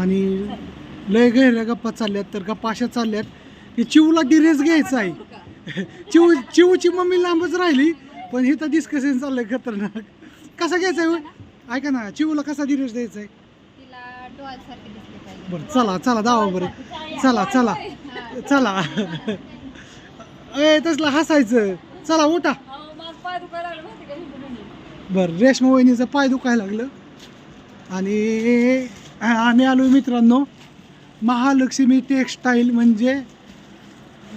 आणि लय गैऱ्या गप्पा चालल्यात तर गप्पा अशा चालल्यात की चिवला डिरेस घ्यायचा आहे. चिव चिवची मम्मी लांबच राहिली पण इथं डिस्कशन चाललंय खतरनाक. कसा घ्यायचा आहे होय? ऐका ना चिवला कसा डिरेस द्यायचा आहे? बरं चला चला दावा बरं. चला चला चला. ए तसलं हसायचं. चला उठा. बरं रेशमा वहिनीचं पाय दुखायला लागलं. आणि आम्ही आलो मित्रांनो महालक्ष्मी टेक्स्टाईल म्हणजे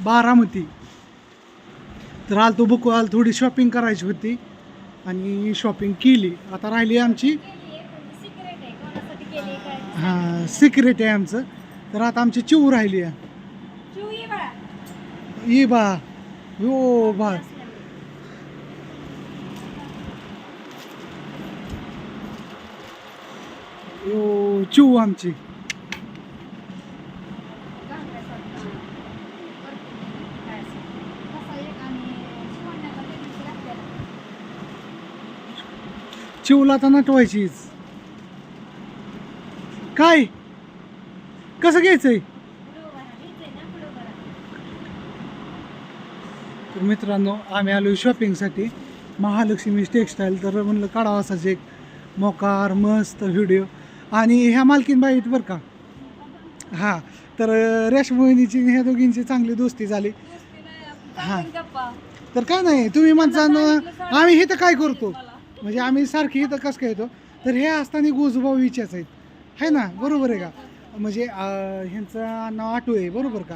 बारामती. तर आलतो बुक आल थोडी शॉपिंग करायची होती आणि शॉपिंग केली. आता राहिली आमची. हां सिक्रेट आहे आमचं. तर आता आमची चिव राहिली आहे. ये बा यो बा यो आमची. चिवला तर नटवायचीच. काय? कसं घ्यायचंय? तर मित्रांनो आम्ही आलो शॉपिंगसाठी महालक्ष्मी टेक्स्टाईल तर म्हणलं काढावा असाच एक. मोकार मस्त व्हिडिओ आणि ह्या मालकीनबाई आहेत बरं का. हां तर रेशमोहिनीची ह्या दोघींची चांगली दोस्ती झाली. हां. तर काय नाही तुम्ही म्हणता आम्ही इथं काय करतो? म्हणजे आम्ही सारखी इथं कसं काय येतो? तर हे असताना गोजूभाऊ विचारच आहेत. आहे ना? बरोबर आहे का? म्हणजे ह्यांचं नाव आटो आहे बरोबर का?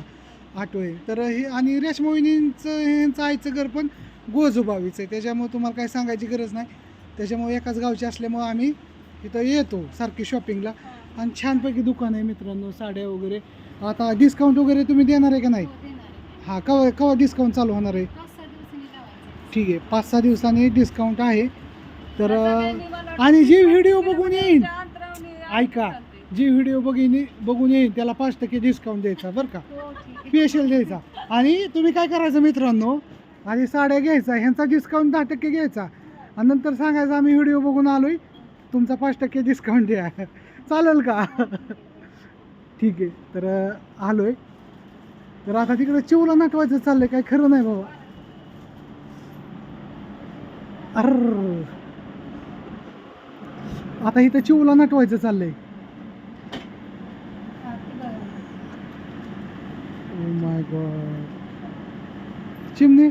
आटो आहे. तर हे आणि रेशमोहिनींचं ह्यांचं आईचं घर पण गोजूबावीचं आहे. त्याच्यामुळे तुम्हाला काही सांगायची गरज नाही. त्याच्यामुळे एकाच गावचे असल्यामुळे आम्ही इथं येतो सारखी शॉपिंगला आणि छानपैकी दुकान आहे मित्रांनो साड्या वगैरे. आता डिस्काउंट वगैरे तुम्ही देणार आहे का नाही? हां कवा कवा डिस्काउंट चालू होणार आहे? ठीक आहे पाच सहा दिवसांनी डिस्काउंट आहे. तर आणि जी व्हिडिओ बघून येईन. ऐका जी व्हिडिओ बघीन बघून येईन त्याला पाच टक्के डिस्काउंट द्यायचा बरं का? स्पेशल द्यायचा. आणि तुम्ही काय करायचं मित्रांनो? आधी साड्या घ्यायचा ह्यांचा डिस्काउंट दहा टक्के घ्यायचा. आणि नंतर सांगायचं आम्ही व्हिडिओ बघून आलोय. तुमचा पाच टक्के डिस्काउंट द्या. चालेल का? ठीक आहे. तर आलो आहे तर आता तिकडे चिवला नटवायचं चाललंय. काय खरं नाही बाबा. अर आता इथं चिवला नटवायचं चाललंय. ओ माय गॉड चिमणी?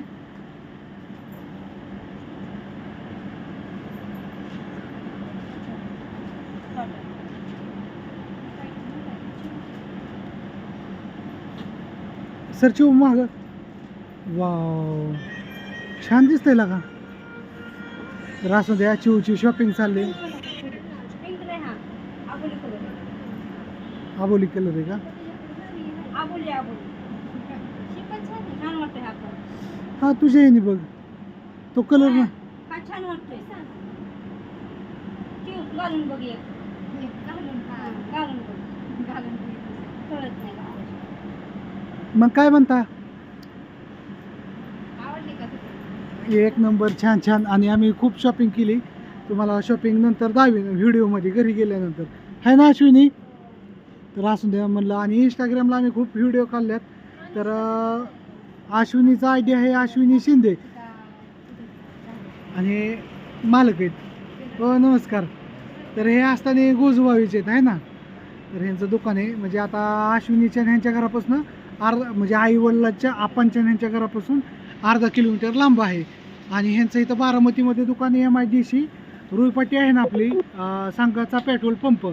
सरची चिव माग. वाव छान दिसतंय का तर असू द्या चिवची शॉपिंग चालली. आबोली कलर आहे का? हा तुझ्या येणे बघ. तो कलर ना. घालून बघ घालून बघ. घालून बघ. कळत नाही. मग काय म्हणता? एक नंबर छान छान. आणि आम्ही खूप शॉपिंग केली. तुम्हाला शॉपिंग नंतर दावी व्हिडिओमध्ये घरी गेल्यानंतर. आहे ना अश्विनी? तर असून द्या म्हणलं. आणि इंस्टाग्रामला आम्ही खूप व्हिडिओ काढल्यात. तर अश्विनीचा आयडिया आहे अश्विनी शिंदे. आणि मालक आहेत. हो नमस्कार. तर हे असताना गोजूबावीचे आहेत आहे ना? तर ह्यांचं दुकान आहे. म्हणजे आता अश्विनीच्या ह्यांच्या घरापासून अर्धा म्हणजे आई वडिलांच्या आपांच्या आणि ह्यांच्या घरापासून अर्धा किलोमीटर लांब आहे. आणि ह्यांचं इथं बारामतीमध्ये दुकान एम आय डी सी रुईपाटी आहे ना आपली सांगाचा पेट्रोल पंप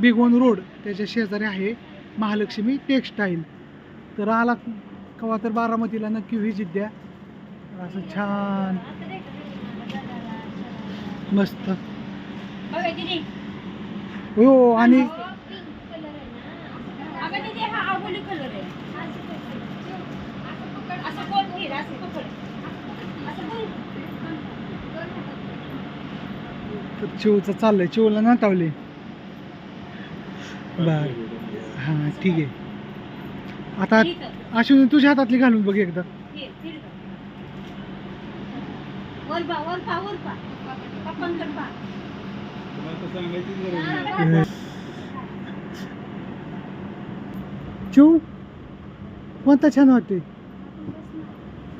बिगवन रोड. त्याच्या शेजारी आहे महालक्ष्मी टेक्स्टाईल. तर आला कवा तर बारामतीला नक्की व्हिजिट द्या. असं छान. मस्त. हो आणि अगं दीदी हा आबोली कलर आहे असं बोल फिर असं पकड असं बोल. तर चिवचं चाललंय. चिवला नाटावले. बर हां ठीक आहे. आता. अश्विनी तुझ्या हातातली घालून बघ एकदा. फिर फिर वर पा. वर पा वर पा पप्पांकडे पा चिऊ कोणता छान वाटते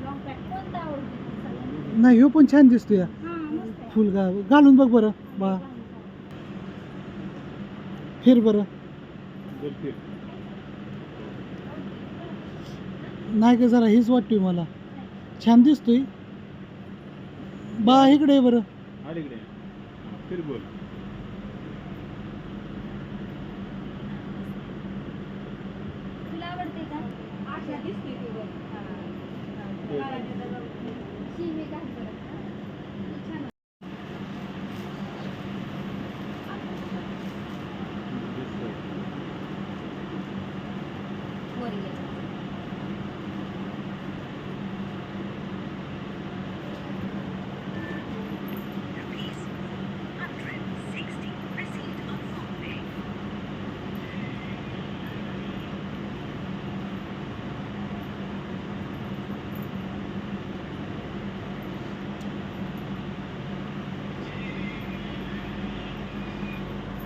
लॉंग पॅक कोणता आवडतो नाही हो पण छान दिसतो या हां मस्त आहे. फुल गा घालून बघ बरं बा. फिर बरं. नाही का जरा हीच वाटतोय मला. छान दिसतोय. बा इकडे बरं. अलीकडे फिर बोल. तुला आवडते का? आशा दिसते ती बघ शिवी काय करत छान वर गेलं आवडला चिव्या काय ट्रॉफीच नाहीत राहिल्या आता त्याच्याकडे लग्नालाच राहिल्या बेस्ट वाटतं पार्टी वेअर आहे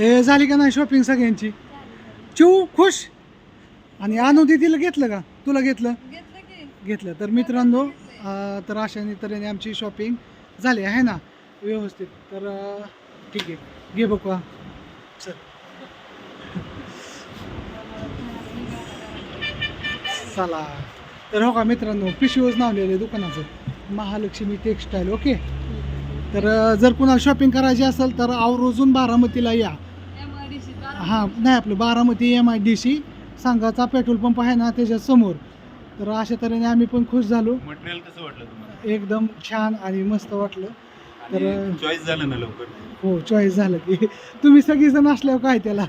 ए झाली का नाही शॉपिंग सगळ्यांची? चिऊ खुश? आणि आणू दिदीला घेतलं का? तुला घेतलं? घेतलं. तर मित्रांनो तर अशाने तऱ्हेने आमची शॉपिंग झाली. आहे ना? व्यवस्थित. तर ठीक आहे. घे बघा. चल. चला. तर हो का मित्रांनो पिशवीच नावलेलं दुकानाचं. महालक्ष्मी टेक्स्टाईल ओके तर जर कुणाला शॉपिंग करायची असेल तर आवर्जून बारामतीला या. हां नाही आपलं Baramati M I D C सांगाचा petrol pump आहे ना त्याच्यासमोर. तर अशा तऱ्हेने आम्ही पण खुश झालो. मटेरियल कसं वाटलं तुम्हाला? एकदम छान आणि मस्त वाटलं. तर चॉईस झालं ना लवकर? हो चॉईस झालं की. तुम्ही सगळीजण असल्यावर काय त्याला?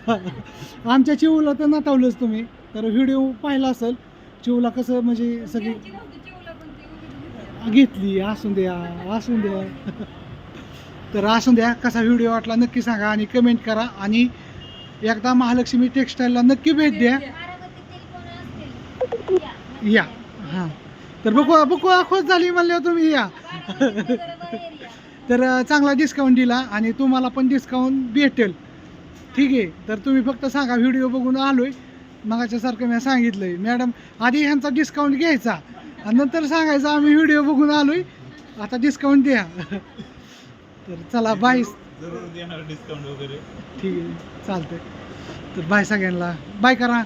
आमच्या चिवला तर नटावलंच तुम्ही. तर व्हिडिओ पाहिला असेल. चिवला कसं म्हणजे सगळी घेतली. असून द्या असून द्या. तर असून द्या कसा व्हिडिओ वाटला नक्की सांगा आणि कमेंट करा. आणि एकदा महालक्ष्मी टेक्स्टाईलला नक्की भेट द्या. या. हां. तर बघू बघू खुश झाली म्हणल्या तुम्ही या. तर चांगला डिस्काउंट दिला आणि तुम्हाला पण डिस्काउंट भेटेल. ठीक आहे. तर तुम्ही फक्त सांगा व्हिडिओ बघून आलोय. मगाच्यासारखं मी सांगितलंय. मॅडम आधी ह्यांचा डिस्काउंट घ्यायचा. आणि नंतर सांगायचं आम्ही व्हिडिओ बघून आलोय. आता डिस्काउंट द्या. तर चला बाय जरूर देणार डिस्काउंट वगैरे. ठीक आहे चालतंय. तर बाय सगळ्यांना. बाय करा.